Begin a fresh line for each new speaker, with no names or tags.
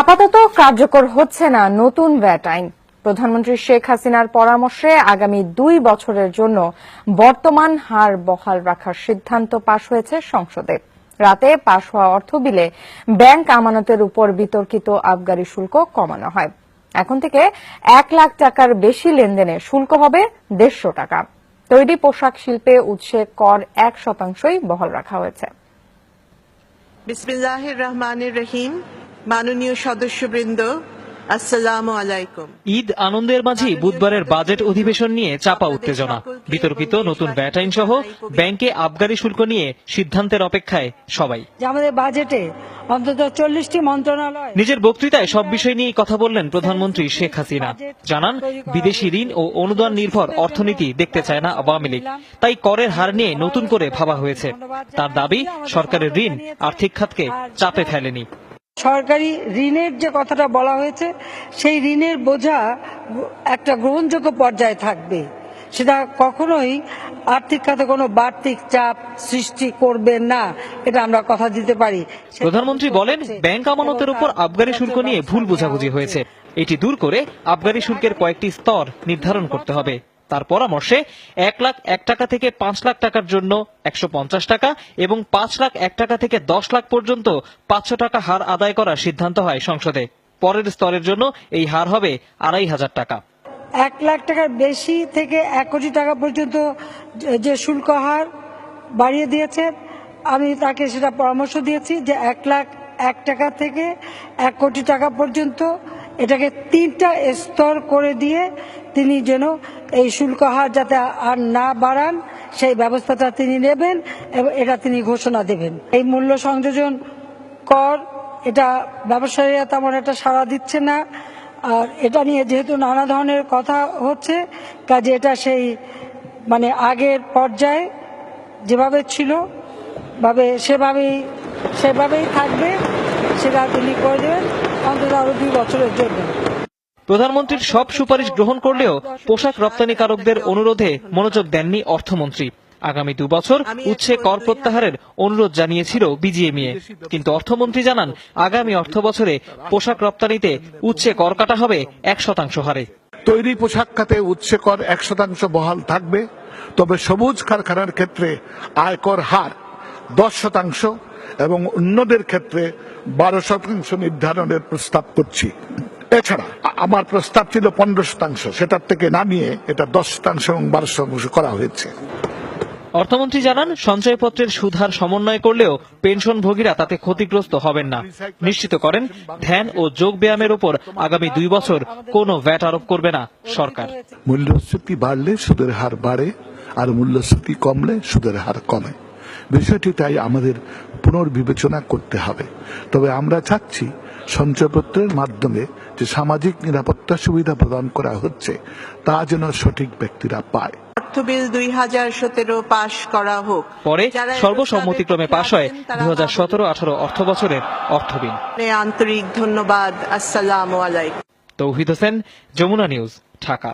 আপাতত কার্যকর হচ্ছে না নতুন ভ্যাট আইন। প্রধানমন্ত্রী শেখ হাসিনার পরামর্শে আগামী দুই বছরের জন্য বর্তমান হার বহাল রাখার সিদ্ধান্ত পাশ হয়েছে সংসদে। রাতে পাশ হওয়া অর্থ বিলে ব্যাংক আমানতের উপর বিতর্কিত আবগারি শুল্ক কমানো হয়। এখন থেকে এক লাখ টাকার বেশি লেনদেনে শুল্ক হবে দেড়শো টাকা। তৈরি পোশাক শিল্পে উৎসে কর এক শতাংশই বহাল রাখা হয়েছে।
বিসমিল্লাহির রহমানির রহিম। মাননীয় সদস্যবৃন্দ আসসালামু আলাইকুম।
ঈদ আনন্দের মাঝেই বুধবারের বাজেট অধিবেশন নিয়ে চাপা উত্তেজনা। বিতর্কিত নতুন ভ্যাট আইন সহ ব্যাংকে আবগারি শুল্ক নিয়ে সিদ্ধান্তের অপেক্ষায় সবাই।
আমাদের বাজেটে অন্তত চল্লিশটি মন্ত্রণালয়
নিজের বক্তৃতায় সব বিষয় নিয়ে কথা বললেন প্রধানমন্ত্রী শেখ হাসিনা। জানান বিদেশি ঋণ ও অনুদান নির্ভর অর্থনীতি দেখতে চায় না আওয়ামী লীগ। তাই করের হার নিয়ে নতুন করে ভাবা হয়েছে। তার দাবি সরকারের ঋণ আর্থিক খাতকে চাপে ফেলেনি।
সরকারি ঋণের যে কথাটা বলা হয়েছে সেই ঋণের বোঝা একটা গ্রহণযোগ্য পর্যায়ে থাকবে। সেটা কখনোই আর্থিক খাতে কোনো বাড়তি চাপ সৃষ্টি করবে না এটা আমরা কথা দিতে পারি।
প্রধানমন্ত্রী বলেন ব্যাংক আমানতের উপর আবগারি শুল্ক নিয়ে ভুল বোঝাবুঝি হয়েছে। এটি দূর করে আবগারি শুল্কের কয়েকটি স্তর নির্ধারণ করতে হবে। তার পরামর্শে এক লাখ এক টাকা থেকে পাঁচ লাখ টাকার জন্য একশো পঞ্চাশ টাকা এবং পাঁচ লাখ এক টাকা থেকে দশ লাখ পর্যন্ত পাঁচশো টাকা হার আদায় করার সিদ্ধান্ত হয় সংসদে। পরের স্তরের জন্য এই হার হবে আড়াই হাজার টাকা।
এক লাখ টাকার বেশি থেকে এক কোটি টাকা পর্যন্ত যে- শুল্ক হার বাড়িয়ে দিয়েছে আমি তাকে সেটা পরামর্শ দিয়েছি যে এক লাখ এক টাকা থেকে এক কোটি টাকা পর্যন্ত এটাকে তিনটা স্তর করে দিয়ে তিনি যেন এই শুল্ক হার যাতে আর না বাড়ান, সেই ব্যবস্থাটা তিনি নেবেন এবং এটা তিনি ঘোষণা দেবেন। এই মূল্য সংযোজন কর, এটা ব্যবসায়ীরা তেমন একটা সাড়া দিচ্ছে না। আর এটা নিয়ে যেহেতু নানা ধরনের কথা হচ্ছে, কাজে এটা সেই মানে আগের পর্যায়ে যেভাবে ছিল, ভাবে সেভাবেই সেভাবেই থাকবে, সেটা তিনি করে দেবেন। অন্তত আরও দুই বছরের জন্য।
প্রধানমন্ত্রীর সব সুপারিশ গ্রহণ করলেও পোশাক রপ্তানিকারকদের অনুরোধে মনোযোগ দেননি অর্থমন্ত্রী। আগামী দুবছর উচ্ছে কর প্রত্যাহারের অনুরোধ জানিয়েছিল বিজিএমইএ। কিন্তু অর্থমন্ত্রী জানান আগামী অর্থ বছরে পোশাক রপ্তানিতে উচ্ছে কর কাটা হবে এক শতাংশ হারে।
তৈরি পোশাক খাতে উচ্ছে কর এক শতাংশ বহাল থাকবে তবে সবুজ কারখানার ক্ষেত্রে আয়কর হার দশ শতাংশ এবং অন্যদের ক্ষেত্রে বারো শতাংশ নির্ধারণের প্রস্তাব করছি। এছাড়া আমার প্রস্তাব ছিল পনেরো শতাংশ। সেটার থেকে নামিয়ে এটা দশ শতাংশ এবং বারো শতাংশ করা হয়েছে।
অর্থমন্ত্রী জানান সঞ্চয়পত্রের সুধার সমন্বয় করলেও পেনশনভোগীরা তাতে ক্ষতিগ্রস্ত হবেন না। নিশ্চিত করেন ধ্যান ও যোগ ব্যায়ামের ওপর আগামী দুই বছর কোনো ভ্যাট আরোপ করবে না সরকার।
মূল্যস্ফীতি বাড়লে সুদের হার বাড়ে আর মূল্যস্ফীতি কমলে সুদের হার কমে। বিষয়টি তাই আমাদের পুনর্বিবেচনা করতে হবে। তবে আমরা চাচ্ছি সঞ্চয়পত্রের মাধ্যমে যে সামাজিক নিরাপত্তা সুবিধা প্রদান করা হচ্ছে তা যেন সঠিক ব্যক্তিরা পায়।
অর্থ দুই হাজার সতেরো পাশ করা হোক।
পরে
যারা
সর্বসম্মতিক্রমে পাশ হয়
তারা
দু হাজার সতেরো আঠারো অর্থ বছরের অর্থ বিল।
আন্তরিক ধন্যবাদ। আসসালামু আলাইকুম।
তৌহিদ হোসেন যমুনা নিউজ ঢাকা।